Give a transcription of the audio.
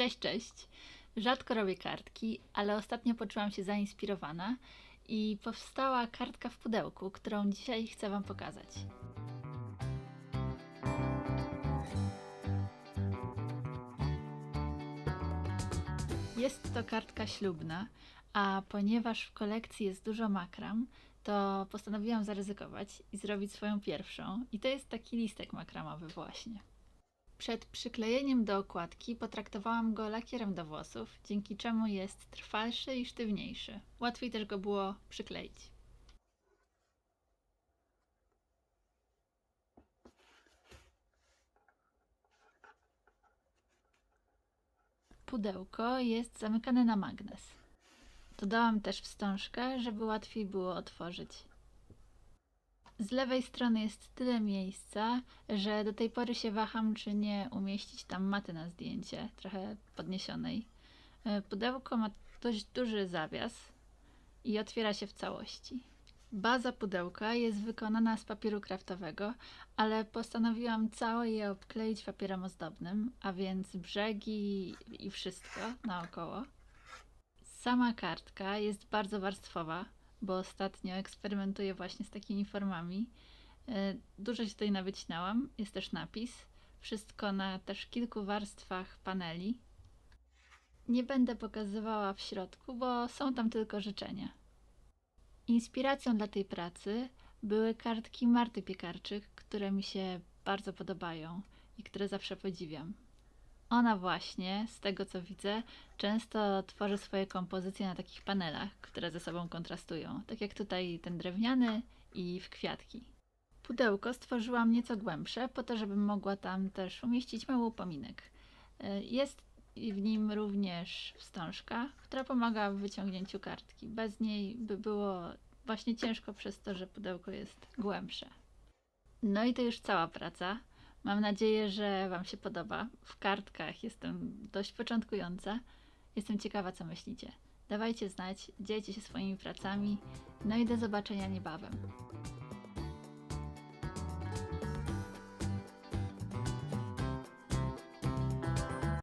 Cześć, cześć. Rzadko robię kartki, ale ostatnio poczułam się zainspirowana i powstała kartka w pudełku, którą dzisiaj chcę Wam pokazać. Jest to kartka ślubna, a ponieważ w kolekcji jest dużo makram, to postanowiłam zaryzykować i zrobić swoją pierwszą. I to jest taki listek makramowy właśnie. Przed przyklejeniem do okładki potraktowałam go lakierem do włosów, dzięki czemu jest trwalszy i sztywniejszy. Łatwiej też go było przykleić. Pudełko jest zamykane na magnes. Dodałam też wstążkę, żeby łatwiej było otworzyć. Z lewej strony jest tyle miejsca, że do tej pory się waham, czy nie umieścić tam maty na zdjęcie, trochę podniesionej. E, Pudełko ma dość duży zawias i otwiera się w całości. Baza pudełka jest wykonana z papieru kraftowego, ale postanowiłam całe je obkleić papierem ozdobnym, a więc brzegi i wszystko naokoło. Sama kartka jest bardzo warstwowa, bo ostatnio eksperymentuję właśnie z takimi formami. E, Dużo się tutaj nawycinałam, jest też napis. Wszystko na też kilku warstwach paneli. Nie będę pokazywała w środku, bo są tam tylko życzenia. Inspiracją dla tej pracy były kartki Marty Piekarczyk, które mi się bardzo podobają i które zawsze podziwiam. Ona właśnie, z tego co widzę, często tworzy swoje kompozycje na takich panelach, które ze sobą kontrastują, tak jak tutaj ten drewniany i w kwiatki. Pudełko stworzyłam nieco głębsze, po to, żebym mogła tam też umieścić mały upominek. Y, Jest w nim również wstążka, która pomaga w wyciągnięciu kartki. Bez niej by było właśnie ciężko przez to, że pudełko jest głębsze. No i to już cała praca. Mam nadzieję, że Wam się podoba. W kartkach jestem dość początkująca. Jestem ciekawa, co myślicie. Dawajcie znać, dzielcie się swoimi pracami. No i do zobaczenia niebawem.